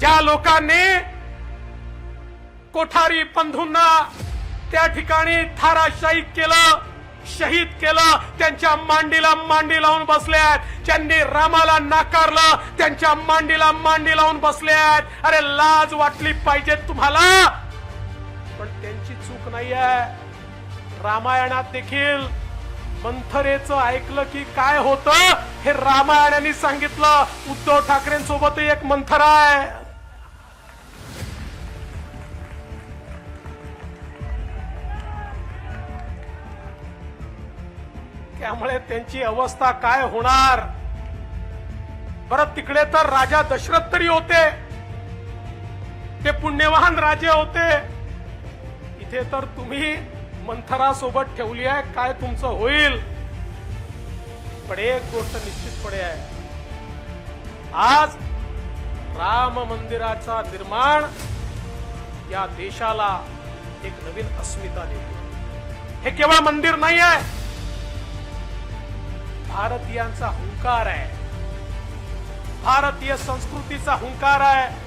ज्या लोकांनी कोठारी बंधूंना त्या ठिकाणी थाराशाही केलं शहीद केलं त्यांच्या मांडीला मांडी लावून बसल्यात आहेत ज्यांनी रामाला नाकारलं त्यांच्या मांडीला मांडी लावून बसल्यात. आहेत अरे लाज वाटली पाहिजे तुम्हाला पण त्यांची चूक नाहीये. रामायणात देखील मंथरेचं ऐकलं की काय होतं हे रामायणाने सांगितलं. उद्धव ठाकरेंसोबत एक मंथर आहे. त्यामुळे त्यांची अवस्था काय होणार? परत तिकडे तर राजा दशरथ तरी होते. ते पुण्यवान राजे होते. इथे तर तुम्ही मंथरासोबत ठेवली आहे. काय तुमचं होईल? पण एक गोष्ट निश्चितपणे आहे. आज राम मंदिराचा निर्माण या देशाला एक नवीन अस्मिता देते. हे केवळ मंदिर नाही आहे भारतीयांचा हुंकार आहे. भारतीय संस्कृतीचा हुंकार आहे.